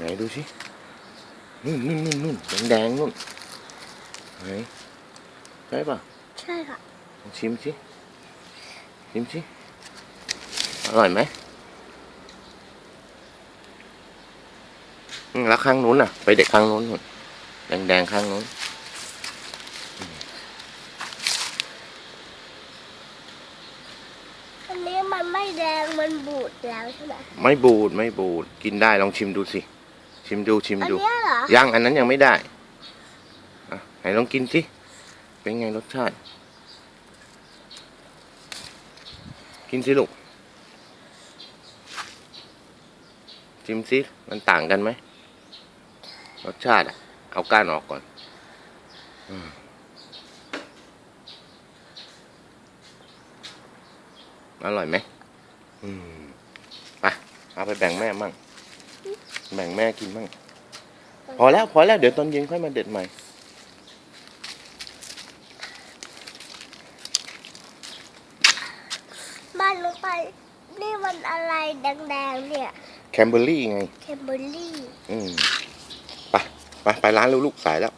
ไหนดูสินู่นนู่นนู่นนู่นแดงๆนู่นไหนใช่ป่ะใช่ค่ะลองชิมสิชิมสิอร่อยไหมอืมแล้วข้างนู้นน่ะ ไปเด็กข้างนู้นนู่นแดงๆข้างนู้นอันนี้มันไม่แดงมันบูดแล้วใช่ไหมไม่บูดไม่บูดกินได้ลองชิมดูสิ ชิมดูชิมอันดู เนี้ยเหรอ ยังอันนั้นยังไม่ได้อะไหนลองกินสิ เป็นไงรสชาติ กินสิลูก ชิมสิ มันต่างกันไหม รสชาติอะเอาก้านออกก่อนอืมอร่อยไหมอืมไปเอาไปแบ่งแม่มั่ง แบ่งแม่กินมั่งพอแล้วพอแล้วเดี๋ยวตอนเย็นค่อยมาเด็ดใหม่ บ้านลงไปนี่มันอะไรแดงๆเนี่ย แคมเบอร์รี่ไงเคมเบอร์รี่ อืมไปไปไปร้านลูกๆสายแล้ว